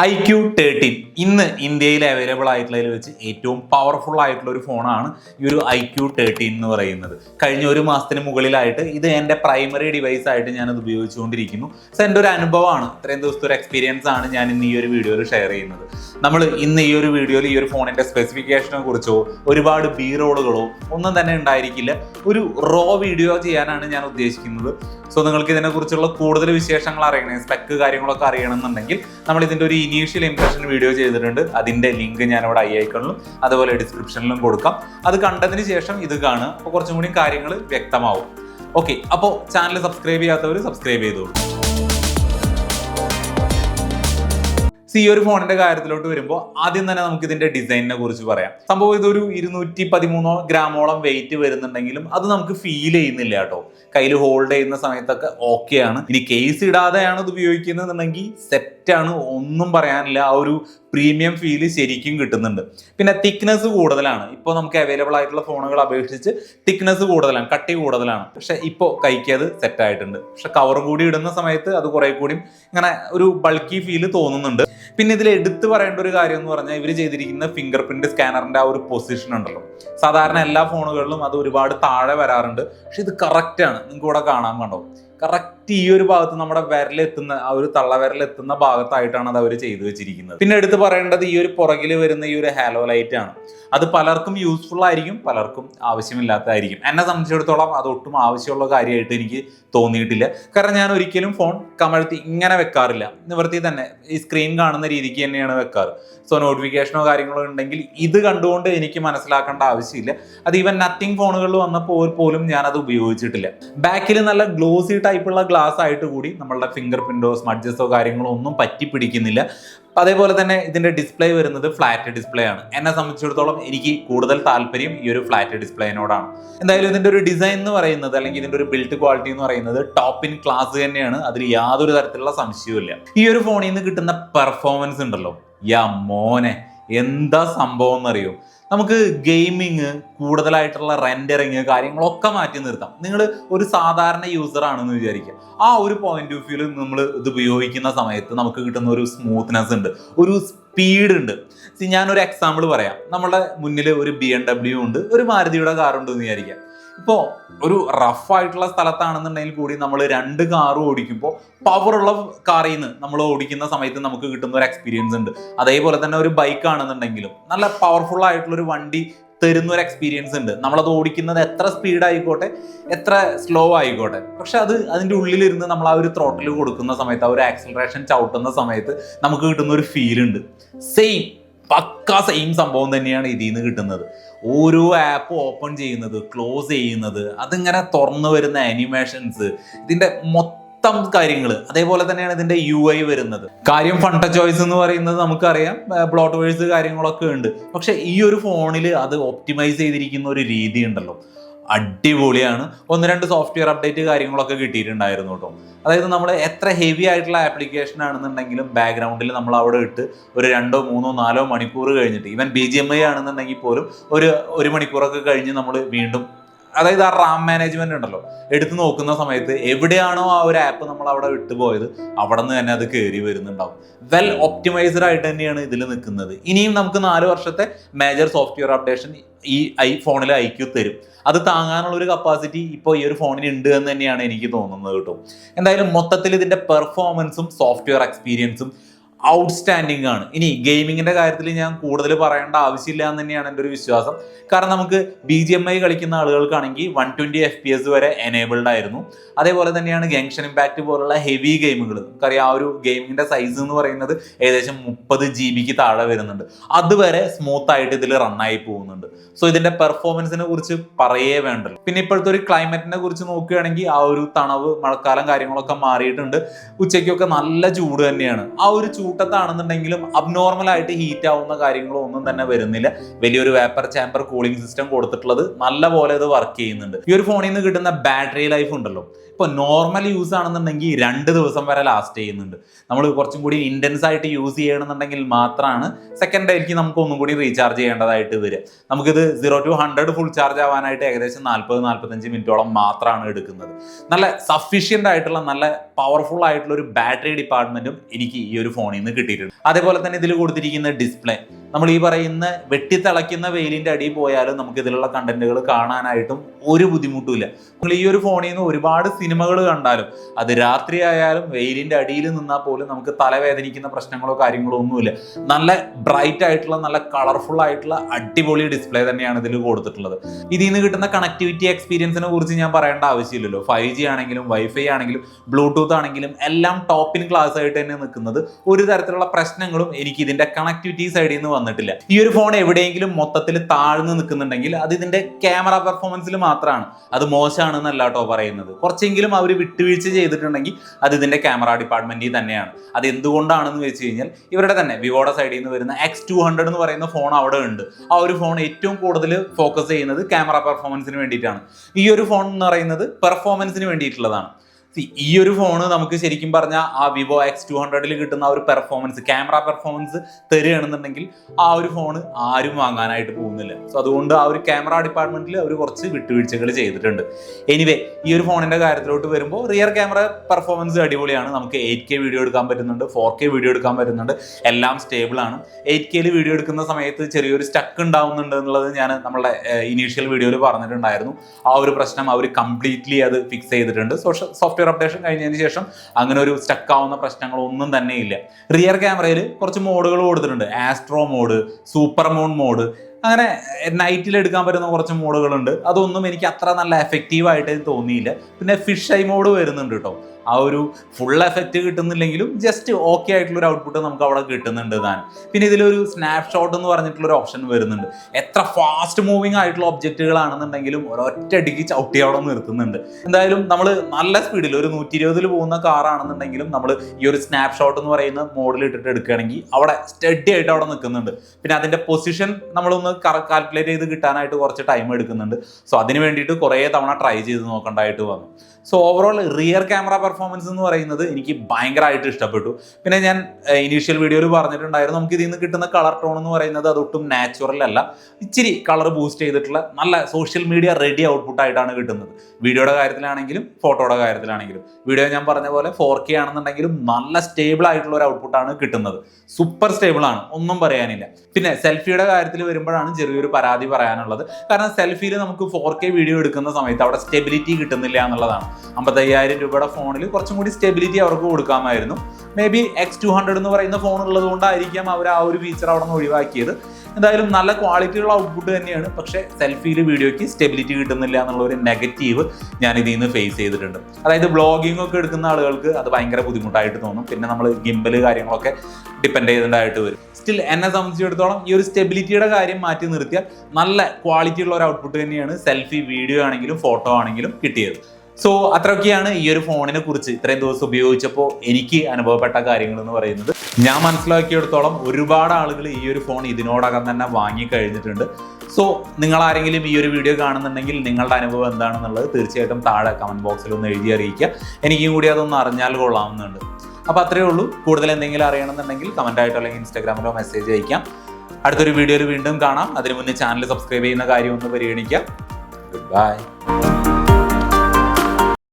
I Q thirteen. ഇന്ന് ഇന്ത്യയിൽ available ആയിട്ടുള്ളതിൽ വെച്ച് ഏറ്റവും പവർഫുൾ ആയിട്ടുള്ള ഒരു ഫോണാണ് ഈ ഒരു ഐ ക്യു തേർട്ടീൻ എന്ന് പറയുന്നത്. കഴിഞ്ഞ ഒരു മാസത്തിന് മുകളിലായിട്ട് ഇത് എന്റെ പ്രൈമറി ഡിവൈസ് ആയിട്ട് ഞാനത് ഉപയോഗിച്ചുകൊണ്ടിരിക്കുന്നു. സോ എന്റെ ഒരു അനുഭവമാണ്. ഇത്രയും ദിവസത്തെ ഒരു എക്സ്പീരിയൻസ് ആണ് ഞാൻ ഇന്ന് ഈ ഒരു വീഡിയോയിൽ ഷെയർ ചെയ്യുന്നത്. നമ്മൾ ഇന്ന് ഈ ഒരു വീഡിയോയിൽ ഈ ഒരു ഫോണിന്റെ സ്പെസിഫിക്കേഷനെ കുറിച്ചോ ഒരുപാട് ബി റോളുകളോ ഒന്നും തന്നെ ഉണ്ടായിരിക്കില്ല. ഒരു റോ വീഡിയോ ചെയ്യാനാണ് ഞാൻ ഉദ്ദേശിക്കുന്നത്. സോ നിങ്ങൾക്ക് ഇതിനെക്കുറിച്ചുള്ള കൂടുതൽ വിശേഷങ്ങൾ അറിയണേ. സ്പെക്ക് കാര്യങ്ങളൊക്കെ അറിയണമെന്നുണ്ടെങ്കിൽ നമ്മൾ ഇതിന്റെ ഒരു ഇനീഷ്യൽ ഇംപ്രഷൻ വീഡിയോ ചെയ്തിട്ടുണ്ട്. അതിന്റെ ലിങ്ക് ഞാൻ അവിടെ ഐ ഐക്കണിലും അതുപോലെ ഡിസ്ക്രിപ്ഷനിലും കൊടുക്കാം. അത് കണ്ടതിന് ശേഷം ഇത് കാണുക. അപ്പോൾ കുറച്ചും കൂടി കാര്യങ്ങൾ വ്യക്തമാവും. ഓക്കെ അപ്പോൾ ചാനൽ സബ്സ്ക്രൈബ് ചെയ്യാത്തവർ സബ്സ്ക്രൈബ് ചെയ്തോളൂ. ഈ ഒരു ഫോണിന്റെ കാര്യത്തിലോട്ട് വരുമ്പോൾ ആദ്യം തന്നെ നമുക്ക് ഇതിന്റെ ഡിസൈനിനെ കുറിച്ച് പറയാം. സംഭവം ഇതൊരു ഇരുന്നൂറ്റി പതിമൂന്നോ ഗ്രാമോളം വെയിറ്റ് വരുന്നുണ്ടെങ്കിലും അത് നമുക്ക് ഫീൽ ചെയ്യുന്നില്ല കേട്ടോ. കയ്യിൽ ഹോൾഡ് ചെയ്യുന്ന സമയത്തൊക്കെ ഓക്കെ ആണ്. ഇനി കേസ് ഇടാതെയാണ് ഇത് ഉപയോഗിക്കുന്നതെന്നുണ്ടെങ്കിൽ സെറ്റാണ് ഒന്നും പറയാനില്ല. ആ ഒരു പ്രീമിയം ഫീൽ ശരിക്കും കിട്ടുന്നുണ്ട്. പിന്നെ തിക്നെസ് കൂടുതലാണ്. ഇപ്പോൾ നമുക്ക് അവൈലബിൾ ആയിട്ടുള്ള ഫോണുകൾ അപേക്ഷിച്ച് തിക്നെസ് കൂടുതലാണ് കട്ടി കൂടുതലാണ്. പക്ഷെ ഇപ്പോൾ കൈക്ക് അത് സെറ്റ് ആയിട്ടുണ്ട്. പക്ഷെ കവറും കൂടി ഇടുന്ന സമയത്ത് അത് കുറെ കൂടി ഇങ്ങനെ ഒരു ബൾക്കി ഫീൽ തോന്നുന്നുണ്ട്. പിന്നെ ഇതിൽ എടുത്തു പറയേണ്ട ഒരു കാര്യം എന്ന് പറഞ്ഞാൽ ഇവർ ചെയ്തിരിക്കുന്ന ഫിംഗർ പ്രിന്റ് സ്കാനറിന്റെ ആ ഒരു പൊസിഷൻ ഉണ്ടല്ലോ. സാധാരണ എല്ലാ ഫോണുകളിലും അത് ഒരുപാട് താഴെ വരാറുണ്ട്. പക്ഷെ ഇത് കറക്റ്റ് ആണ്. നിങ്ങൾക്ക് ഇവിടെ കാണാൻ കണ്ടോ കറക്റ്റ് ഈ ഒരു ഭാഗത്ത് നമ്മുടെ വിരലെത്തുന്ന ആ ഒരു തള്ളവിരലെത്തുന്ന ഭാഗത്തായിട്ടാണ് അത് അവർ ചെയ്തു വെച്ചിരിക്കുന്നത്. പിന്നെ എടുത്ത് പറയേണ്ടത് ഈ ഒരു പുറകിൽ വരുന്ന ഈ ഒരു ഹാലോ ലൈറ്റ് ആണ്. അത് പലർക്കും യൂസ്ഫുൾ ആയിരിക്കും പലർക്കും ആവശ്യമില്ലാത്തതായിരിക്കും. എന്നെ സംബന്ധിച്ചിടത്തോളം അത് ഒട്ടും ആവശ്യമുള്ള കാര്യമായിട്ട് എനിക്ക് തോന്നിയിട്ടില്ല. കാരണം ഞാൻ ഒരിക്കലും ഫോൺ കമഴ്ത്തി ഇങ്ങനെ വെക്കാറില്ല. നിവർത്തി തന്നെ ഈ സ്ക്രീൻ കാണുന്ന രീതിക്ക് തന്നെയാണ് വെക്കാറ്. സോ നോട്ടിഫിക്കേഷനോ കാര്യങ്ങളോ ഉണ്ടെങ്കിൽ ഇത് കണ്ടുകൊണ്ട് എനിക്ക് മനസ്സിലാക്കേണ്ട ആവശ്യമില്ല. അത് ഈവൻ നത്തിങ് ഫോണുകളിൽ വന്നപ്പോൾ പോലും ഞാൻ അത് ഉപയോഗിച്ചിട്ടില്ല. ബാക്കിൽ നല്ല ഗ്ലോസി ടൈപ്പുള്ള ഗ്ലാസ് ആയിട്ട് കൂടി നമ്മളുടെ ഫിംഗർ പ്രിന്റോ സ്മഡ്ജസോ കാര്യങ്ങളോ ഒന്നും പറ്റി പിടിക്കുന്നില്ല അതേപോലെ തന്നെ ഇതിന്റെ ഡിസ്പ്ലേ വരുന്നത് ഫ്ലാറ്റ് ഡിസ്പ്ലേ ആണ്. എന്നെ സംബന്ധിച്ചിടത്തോളം എനിക്ക് കൂടുതൽ താല്പര്യം ഈ ഒരു ഫ്ലാറ്റ് ഡിസ്പ്ലേനോടാണ് എന്തായാലും ഇതിന്റെ ഒരു ഡിസൈൻ എന്ന് പറയുന്നത് അല്ലെങ്കിൽ ഇതിന്റെ ഒരു ബിൽഡ് ക്വാളിറ്റി എന്ന് പറയുന്നത് ടോപ്പ് ഇൻ ക്ലാസ് തന്നെയാണ്. അതിൽ യാതൊരു തരത്തിലുള്ള സംശയവും ഈ ഒരു ഫോണിൽ നിന്ന് കിട്ടുന്ന പെർഫോമൻസ് ഉണ്ടല്ലോ. യാ മോനെ എന്താ സംഭവം എന്നറിയോ? നമുക്ക് ഗെയിമിങ് കൂടുതലായിട്ടുള്ള റെൻഡറിങ് കാര്യങ്ങളൊക്കെ മാറ്റി നിർത്താം. നിങ്ങൾ ഒരു സാധാരണ യൂസർ ആണെന്ന് വിചാരിക്കുക. ആ ഒരു പോയിന്റ് ഓഫ് വ്യൂവിൽ നമ്മൾ ഇത് ഉപയോഗിക്കുന്ന സമയത്ത് നമുക്ക് കിട്ടുന്ന ഒരു സ്മൂത്ത്നെസ് ഉണ്ട് ഒരു സ്പീഡ് ഉണ്ട്. ഞാനൊരു എക്സാമ്പിൾ പറയാം. നമ്മുടെ മുന്നിൽ ഒരു ബി എം ഡബ്ല്യു ഉണ്ട് ഒരു മാരുതിയുടെ കാർ ഉണ്ട് എന്ന് വിചാരിക്കാം ഇപ്പോൾ ഒരു റഫ് ആയിട്ടുള്ള സ്ഥലത്താണെന്നുണ്ടെങ്കിൽ കൂടി നമ്മൾ രണ്ട് കാർ ഓടിക്കുമ്പോൾ പവറുള്ള കാറിൽ നിന്ന് നമ്മൾ ഓടിക്കുന്ന സമയത്ത് നമുക്ക് കിട്ടുന്ന ഒരു എക്സ്പീരിയൻസ് ഉണ്ട്. അതേപോലെ തന്നെ ഒരു ബൈക്ക് ആണെന്നുണ്ടെങ്കിലും നല്ല പവർഫുൾ ആയിട്ടുള്ള ഒരു വണ്ടി തരുന്ന ഒരു എക്സ്പീരിയൻസ് ഉണ്ട്. നമ്മളത് ഓടിക്കുന്നത് എത്ര സ്പീഡ് ആയിക്കോട്ടെ എത്ര സ്ലോ ആയിക്കോട്ടെ. പക്ഷെ അത് അതിന്റെ ഉള്ളിലിരുന്ന് നമ്മൾ ആ ഒരു ത്രോട്ടിൽ കൊടുക്കുന്ന സമയത്ത് ആ ഒരു ആക്സിലറേഷൻ ചവിട്ടുന്ന സമയത്ത് നമുക്ക് കിട്ടുന്ന ഒരു ഫീൽ ഉണ്ട്. സെയിം പക്ക സെയിം സംഭവം തന്നെയാണ് ഇതിൽ നിന്ന് കിട്ടുന്നത്. ഓരോ ആപ്പ് ഓപ്പൺ ചെയ്യുന്നത് ക്ലോസ് ചെയ്യുന്നത് അതിങ്ങനെ തുറന്നു വരുന്ന ആനിമേഷൻസ് ഇതിന്റെ മൊത്തം കാര്യങ്ങൾ അതേപോലെ തന്നെയാണ് ഇതിന്റെ യു ഐ വരുന്നത്. കാര്യം ഫണ്ട ചോയ്സ് എന്ന് പറയുന്നത് നമുക്കറിയാം ബ്ലോട്ട് വേഴ്സ് കാര്യങ്ങളൊക്കെ ഉണ്ട്. പക്ഷെ ഈ ഒരു ഫോണിൽ അത് ഒപ്റ്റിമൈസ് ചെയ്തിരിക്കുന്ന ഒരു രീതി ഉണ്ടല്ലോ. അടിപൊളിയാണ്. ഒന്ന് രണ്ട് സോഫ്റ്റ്വെയർ അപ്ഡേറ്റ് കാര്യങ്ങളൊക്കെ കിട്ടിയിട്ടുണ്ടായിരുന്നു കേട്ടോ. അതായത് നമ്മൾ എത്ര ഹെവി ആയിട്ടുള്ള ആപ്ലിക്കേഷൻ ആണെന്നുണ്ടെങ്കിലും ബാക്ക്ഗ്രൗണ്ടിൽ നമ്മൾ അവിടെ ഇട്ട് ഒരു രണ്ടോ മൂന്നോ നാലോ മണിക്കൂർ കഴിഞ്ഞിട്ട് even B G M I ആണെന്നുണ്ടെങ്കിൽ പോലും ഒരു ഒരു മണിക്കൂറൊക്കെ കഴിഞ്ഞ് നമ്മൾ വീണ്ടും അതായത് ആ റാം മാനേജ്മെന്റ് ഉണ്ടല്ലോ. എടുത്തു നോക്കുന്ന സമയത്ത് എവിടെയാണോ ആ ഒരു ആപ്പ് നമ്മൾ അവിടെ വിട്ടുപോയത് അവിടെ നിന്ന് തന്നെ അത് കയറി വരുന്നുണ്ടാവും. വെൽ ഒപ്റ്റിമൈസ്ഡ് ആയിട്ട് തന്നെയാണ് ഇതിൽ നിൽക്കുന്നത്. ഇനിയും നമുക്ക് നാല് വർഷത്തെ മേജർ സോഫ്റ്റ്വെയർ അപ്ഡേഷൻ ഈ ഐ ഫോണിൽ ഐക്യു തരും. അത് താങ്ങാനുള്ള ഒരു കപ്പാസിറ്റി ഇപ്പോൾ ഈ ഒരു ഫോണിന് ഉണ്ട് എന്ന് തന്നെയാണ് എനിക്ക് തോന്നുന്നത് കേട്ടോ. എന്തായാലും മൊത്തത്തിൽ ഇതിന്റെ പെർഫോമൻസും സോഫ്റ്റ്വെയർ എക്സ്പീരിയൻസും ഔട്ട്സ്റ്റാൻഡിംഗ് ആണ്. ഇനി ഗെയിമിങ്ങിന്റെ കാര്യത്തിൽ ഞാൻ കൂടുതൽ പറയേണ്ട ആവശ്യമില്ല എന്ന് തന്നെയാണ് എന്റെ ഒരു വിശ്വാസം. കാരണം നമുക്ക് ബി ജി എം ഐ കളിക്കുന്ന ആളുകൾക്കാണെങ്കിൽ one twenty F P S വരെ എനേബിൾഡ് ആയിരുന്നു. അതേപോലെ തന്നെയാണ് ഗങ്ഷൻ ഇമ്പാക്ട് പോലുള്ള ഹെവി ഗെയിമുകൾ നമുക്കറിയാം ആ ഒരു ഗെയിമിന്റെ സൈസ് എന്ന് പറയുന്നത് ഏകദേശം മുപ്പത് ജി ബിക്ക് താഴെ വരുന്നുണ്ട്. അതുവരെ സ്മൂത്ത് ആയിട്ട് ഇതിൽ റണ്ണായി പോകുന്നുണ്ട്. സോ ഇതിന്റെ പെർഫോമൻസിനെ കുറിച്ച് പറയേ വേണ്ടല്ലോ. പിന്നെ ഇപ്പോഴത്തെ ഒരു ക്ലൈമറ്റിനെ കുറിച്ച് നോക്കുകയാണെങ്കിൽ ആ ഒരു തണവ് മഴക്കാലം കാര്യങ്ങളൊക്കെ മാറിയിട്ടുണ്ട്. ഉച്ചയ്ക്കൊക്കെ നല്ല ചൂട് തന്നെയാണ്. ആ ഒരു ചൂട്ടത്താണെന്നുണ്ടെങ്കിലും അബ്നോർമൽ ആയിട്ട് ഹീറ്റ് ആവുന്ന കാര്യങ്ങളോ ഒന്നും തന്നെ വരുന്നില്ല. വലിയൊരു വേപ്പർ ചാമ്പർ കൂളിംഗ് സിസ്റ്റം കൊടുത്തിട്ടുള്ളത് നല്ല പോലെ ഇത് വർക്ക് ചെയ്യുന്നുണ്ട്. ഈ ഒരു ഫോണിൽ നിന്ന് കിട്ടുന്ന ബാറ്ററി ലൈഫ് ഉണ്ടല്ലോ. ഇപ്പൊ നോർമൽ യൂസ് ആണെന്നുണ്ടെങ്കിൽ രണ്ട് ദിവസം വരെ ലാസ്റ്റ് ചെയ്യുന്നുണ്ട്. നമ്മൾ കുറച്ചും കൂടി ഇന്റൻസ് ആയിട്ട് യൂസ് ചെയ്യണമെന്നുണ്ടെങ്കിൽ മാത്രമാണ് സെക്കൻഡ് ഡേക്ക് നമുക്ക് ഒന്നും കൂടി റീചാർജ് ചെയ്യേണ്ടതായിട്ട് വരിക. നമുക്കിത് zero to hundred full charge ആവാനായിട്ട് ഏകദേശം നാൽപ്പത് നാൽപ്പത്തഞ്ച് മിനിറ്റോളം മാത്രമാണ് എടുക്കുന്നത്. നല്ല സഫീഷ്യന്റ് ആയിട്ടുള്ള നല്ല പവർഫുൾ ആയിട്ടുള്ള ഒരു ബാറ്ററി ഡിപ്പാർട്ട്മെന്റും എനിക്ക് ഈ ഒരു ഫോണിൽ നിന്ന് കിട്ടിയിട്ടുണ്ട്. അതേപോലെ തന്നെ ഇതിൽ കൊടുത്തിരിക്കുന്ന ഡിസ്പ്ലേ നമ്മൾ ഈ പറയുന്ന വെട്ടിത്തിളയ്ക്കുന്ന വെയിലിന്റെ അടിയിൽ പോയാലും നമുക്ക് ഇതിലുള്ള കണ്ടന്റുകൾ കാണാനായിട്ടും ഒരു ബുദ്ധിമുട്ടുമില്ല. നമ്മൾ ഈ ഒരു ഫോണിൽ നിന്ന് ഒരുപാട് സിനിമകൾ കണ്ടാലും അത് രാത്രി ആയാലും വെയിലിന്റെ അടിയിൽ നിന്നാൽ പോലും നമുക്ക് തലവേദനിക്കുന്ന പ്രശ്നങ്ങളോ കാര്യങ്ങളോ ഒന്നുമില്ല. നല്ല ബ്രൈറ്റ് ആയിട്ടുള്ള നല്ല കളർഫുൾ ആയിട്ടുള്ള അടിപൊളി ഡിസ്പ്ലേ തന്നെയാണ് ഇതിൽ കൊടുത്തിട്ടുള്ളത്. ഇതിൽ നിന്ന് കിട്ടുന്ന കണക്ടിവിറ്റി എക്സ്പീരിയൻസിനെ കുറിച്ച് ഞാൻ പറയേണ്ട ആവശ്യമില്ലല്ലോ. ഫൈവ് ജി ആണെങ്കിലും വൈഫൈ ആണെങ്കിലും ബ്ലൂടൂത്ത് ആണെങ്കിലും എല്ലാം ടോപ്പിൻ ക്ലാസ് ആയിട്ട് തന്നെ നിൽക്കുന്നത് ഒരു തരത്തിലുള്ള പ്രശ്നങ്ങളും എനിക്ക് ഇതിന്റെ കണക്ടിവിറ്റി സൈഡിൽ നിന്ന് വന്നിട്ടില്ല. ഈ ഒരു ഫോൺ എവിടെയെങ്കിലും മൊത്തത്തിൽ താഴ്ന്നു നിൽക്കുന്നുണ്ടെങ്കിൽ അത് ഇതിന്റെ ക്യാമറ പെർഫോമൻസിൽ മാത്രമാണ് അത് മോശമാണെന്നല്ല കേട്ടോ പറയുന്നത്. കുറച്ചെങ്കിലും അവർ വിട്ടുവീഴ്ച ചെയ്തിട്ടുണ്ടെങ്കിൽ അത് ഇതിന്റെ ക്യാമറ ഡിപ്പാർട്ട്മെന്റിൽ തന്നെയാണ്. അത് എന്തുകൊണ്ടാണെന്ന് വെച്ച് കഴിഞ്ഞാൽ ഇവരുടെ തന്നെ വിവോയുടെ സൈഡിൽ നിന്ന് വരുന്ന എക്സ് ടു ഹൺഡ്രഡ് എന്ന് പറയുന്ന ഫോൺ അവിടെ ഉണ്ട്. ആ ഒരു ഫോൺ ഏറ്റവും കൂടുതൽ ഫോക്കസ് ചെയ്യുന്നത് ക്യാമറ പെർഫോമൻസിന് വേണ്ടിയിട്ടാണ്. ഈ ഒരു ഫോൺ എന്ന് പറയുന്നത് പെർഫോമൻസിന് വേണ്ടിയിട്ടുള്ളതാണ്. ഈ ഒരു ഫോണ് നമുക്ക് ശരിക്കും പറഞ്ഞാൽ ആ വിവോ എക്സ് ടു ഹൺഡ്രഡിൽ കിട്ടുന്ന ആ ഒരു പെർഫോമൻസ് ക്യാമറ പെർഫോമൻസ് തരികയാണെന്നുണ്ടെങ്കിൽ ആ ഒരു ഫോൺ ആരും വാങ്ങാനായിട്ട് പോകുന്നില്ല. സോ അതുകൊണ്ട് ആ ഒരു ക്യാമറ ഡിപ്പാർട്ട്മെന്റിൽ അവർ കുറച്ച് വിട്ടുവീഴ്ചകൾ ചെയ്തിട്ടുണ്ട്. എനിവേ ഈ ഒരു ഫോണിന്റെ കാര്യത്തിലോട്ട് വരുമ്പോൾ റിയർ ക്യാമറ പെർഫോമൻസ് അടിപൊളിയാണ്. നമുക്ക് എയ്റ്റ് കെ വീഡിയോ എടുക്കാൻ പറ്റുന്നുണ്ട് ഫോർ കെ വീഡിയോ എടുക്കാൻ പറ്റുന്നുണ്ട്. എല്ലാം സ്റ്റേബിൾ ആണ്. എയ്റ്റ് കെയിൽ വീഡിയോ എടുക്കുന്ന സമയത്ത് ചെറിയൊരു സ്റ്റക്ക് ഉണ്ടാവുന്നുണ്ട് എന്നുള്ളത് ഞാൻ നമ്മളുടെ ഇനീഷ്യൽ വീഡിയോയിൽ പറഞ്ഞിട്ടുണ്ടായിരുന്നു. ആ ഒരു പ്രശ്നം അവർ കംപ്ലീറ്റ്ലി അത് ഫിക്സ് ചെയ്തിട്ടുണ്ട്. സോഷ്യൽ സോഫ്റ്റ്വെയർ അപ്ഡേഷൻ കഴിഞ്ഞതിന് ശേഷം അങ്ങനെ ഒരു സ്റ്റക്ക് ആവുന്ന പ്രശ്നങ്ങളൊന്നും തന്നെ ഇല്ല. റിയർ ക്യാമറയിൽ കുറച്ച് മോഡുകൾ കൊടുത്തിട്ടുണ്ട്. Astro mode super moon mode അങ്ങനെ നൈറ്റിൽ എടുക്കാൻ പറ്റുന്ന കുറച്ച് മോഡുകളുണ്ട് അതൊന്നും എനിക്ക് അത്ര നല്ല എഫക്റ്റീവ് ആയിട്ട് തോന്നിയില്ല. പിന്നെ ഫിഷ് ഐ മോഡ് വരുന്നുണ്ട് കേട്ടോ ആ ഒരു ഫുൾ എഫക്റ്റ് കിട്ടുന്നില്ലെങ്കിലും ജസ്റ്റ് ഓക്കെ ആയിട്ടുള്ള ഒരു ഔട്ട്പുട്ട് നമുക്ക് അവിടെ കിട്ടുന്നുണ്ട് താൻ. പിന്നെ ഇതിലൊരു സ്നാപ്ഷോട്ട് എന്ന് പറഞ്ഞിട്ടുള്ള ഒരു ഓപ്ഷൻ വരുന്നുണ്ട്. എത്ര ഫാസ്റ്റ് മൂവിങ് ആയിട്ടുള്ള ഒബ്ജക്റ്റുകളാണെന്നുണ്ടെങ്കിലും ഒരൊറ്റയടിക്ക് ചവിട്ടി അവിടെ നിർത്തുന്നുണ്ട്. എന്തായാലും നമ്മൾ നല്ല സ്പീഡിൽ ഒരു നൂറ്റി ഇരുപതിൽ പോകുന്ന കാറാണെന്നുണ്ടെങ്കിലും നമ്മൾ ഈ ഒരു സ്നാപ്ഷോട്ട് എന്ന് പറയുന്ന മോഡിൽ ഇട്ടിട്ട് എടുക്കുകയാണെങ്കിൽ അവിടെ സ്റ്റഡി ആയിട്ട് അവിടെ നിൽക്കുന്നുണ്ട്. പിന്നെ അതിന്റെ പൊസിഷൻ നമ്മളൊന്ന് കാൽക്കുലേറ്റ് ചെയ്ത് കിട്ടാനായിട്ട് കുറച്ച് ടൈം എടുക്കുന്നുണ്ട്. സോ അതിന് വേണ്ടിയിട്ട് കുറേ തവണ ട്രൈ ചെയ്ത് നോക്കേണ്ടതായിട്ട് വന്നു. So overall rear camera performance എന്ന് പറയുന്നത് എനിക്ക് ഭയങ്കരമായിട്ട് ഇഷ്ടപ്പെട്ടു. പിന്നെ ഞാൻ ഇനീഷ്യൽ വീഡിയോയിൽ പറഞ്ഞിട്ടുണ്ടായിരുന്നു നമുക്ക് ഇതിൽ നിന്ന് കിട്ടുന്ന കളർ ടോൺ എന്ന് പറയുന്നത് അതൊട്ടും നാച്ചുറൽ അല്ല. ഇച്ചിരി കളർ ബൂസ്റ്റ് ചെയ്തിട്ടുള്ള നല്ല സോഷ്യൽ മീഡിയ റെഡി ഔട്ട്പുട്ട് ആയിട്ടാണ് കിട്ടുന്നത്. വീഡിയോയുടെ കാര്യത്തിലാണെങ്കിലും ഫോട്ടോയുടെ കാര്യത്തിലാണെങ്കിലും. വീഡിയോ ഞാൻ പറഞ്ഞ പോലെ ഫോർ കെ ആണെന്നുണ്ടെങ്കിലും നല്ല സ്റ്റേബിൾ ആയിട്ടുള്ള ഒരു ഔട്ട്പുട്ടാണ് കിട്ടുന്നത്. സൂപ്പർ സ്റ്റേബിൾ ആണ് ഒന്നും പറയാനില്ല. പിന്നെ സെൽഫിയുടെ കാര്യത്തിൽ വരുമ്പോഴാണ് ചെറിയൊരു പരാതി പറയാനുള്ളത്. കാരണം സെൽഫിയിൽ നമുക്ക് ഫോർ കെ വീഡിയോ എടുക്കുന്ന സമയത്ത് അവിടെ സ്റ്റെബിലിറ്റി കിട്ടുന്നില്ല എന്നുള്ളതാണ്. അമ്പത്തയ്യായിരം രൂപയുടെ ഫോണിൽ കുറച്ചും കൂടി സ്റ്റെബിലിറ്റി അവർക്ക് കൊടുക്കാമായിരുന്നു. Maybe X two hundred എന്ന് പറയുന്ന ഫോൺ ഉള്ളത് കൊണ്ടായിരിക്കാം അവർ ആ ഒരു ഫീച്ചർ അവിടെ നിന്ന് ഒഴിവാക്കിയത്. എന്തായാലും നല്ല ക്വാളിറ്റിയുള്ള ഔട്ട്പുട്ട് തന്നെയാണ്. പക്ഷേ സെൽഫിയിൽ വീഡിയോയ്ക്ക് സ്റ്റെബിലിറ്റി കിട്ടുന്നില്ല എന്നുള്ള ഒരു നെഗറ്റീവ് ഞാൻ ഇതിൽ നിന്ന് ഫേസ് ചെയ്തിട്ടുണ്ട്. അതായത് ബ്ലോഗിംഗ് ഒക്കെ എടുക്കുന്ന ആളുകൾക്ക് അത് ഭയങ്കര ബുദ്ധിമുട്ടായിട്ട് തോന്നും. പിന്നെ നമ്മൾ ഗിംബൽ കാര്യങ്ങളൊക്കെ ഡിപ്പെൻഡ് ചെയ്തിട്ടുണ്ടായിട്ട് വരും. സ്റ്റിൽ എന്നെ സംബന്ധിച്ചിടത്തോളം ഈ ഒരു സ്റ്റെബിലിറ്റിയുടെ കാര്യം മാറ്റി നിർത്തിയാൽ നല്ല ക്വാളിറ്റി ഉള്ള ഒരു ഔട്ട്പുട്ട് തന്നെയാണ് സെൽഫി വീഡിയോ ആണെങ്കിലും ഫോട്ടോ ആണെങ്കിലും കിട്ടിയത്. സോ അത്രയൊക്കെയാണ് ഈ ഒരു ഫോണിനെ കുറിച്ച് ഇത്രയും ദിവസം ഉപയോഗിച്ചപ്പോൾ എനിക്ക് അനുഭവപ്പെട്ട കാര്യങ്ങൾ എന്ന് പറയുന്നത്. ഞാൻ മനസ്സിലാക്കിയെടുത്തോളം ഒരുപാട് ആളുകൾ ഈ ഒരു ഫോൺ ഇതിനോടകം തന്നെ വാങ്ങി കഴിഞ്ഞിട്ടുണ്ട്. സോ നിങ്ങൾ ആരെങ്കിലും ഈ ഒരു വീഡിയോ കാണുന്നുണ്ടെങ്കിൽ നിങ്ങളുടെ അനുഭവം എന്താണെന്നുള്ളത് തീർച്ചയായിട്ടും താഴെ കമന്റ് ബോക്സിൽ ഒന്ന് എഴുതി അറിയിക്കുക. എനിക്കും കൂടി അതൊന്ന് അറിഞ്ഞാൽ കൊള്ളാവുന്നുണ്ട്. അപ്പോൾ അത്രയേ ഉള്ളൂ. കൂടുതൽ എന്തെങ്കിലും അറിയണമെന്നുണ്ടെങ്കിൽ കമന്റ് ആയിട്ടോ അല്ലെങ്കിൽ ഇൻസ്റ്റാഗ്രാമിലോ മെസ്സേജ് അയക്കാം. അടുത്തൊരു വീഡിയോയിൽ വീണ്ടും കാണാം. അതിനു മുന്നേ ചാനൽ സബ്സ്ക്രൈബ് ചെയ്യുന്ന കാര്യം ഒന്ന് പരിഗണിക്കാം. Good bye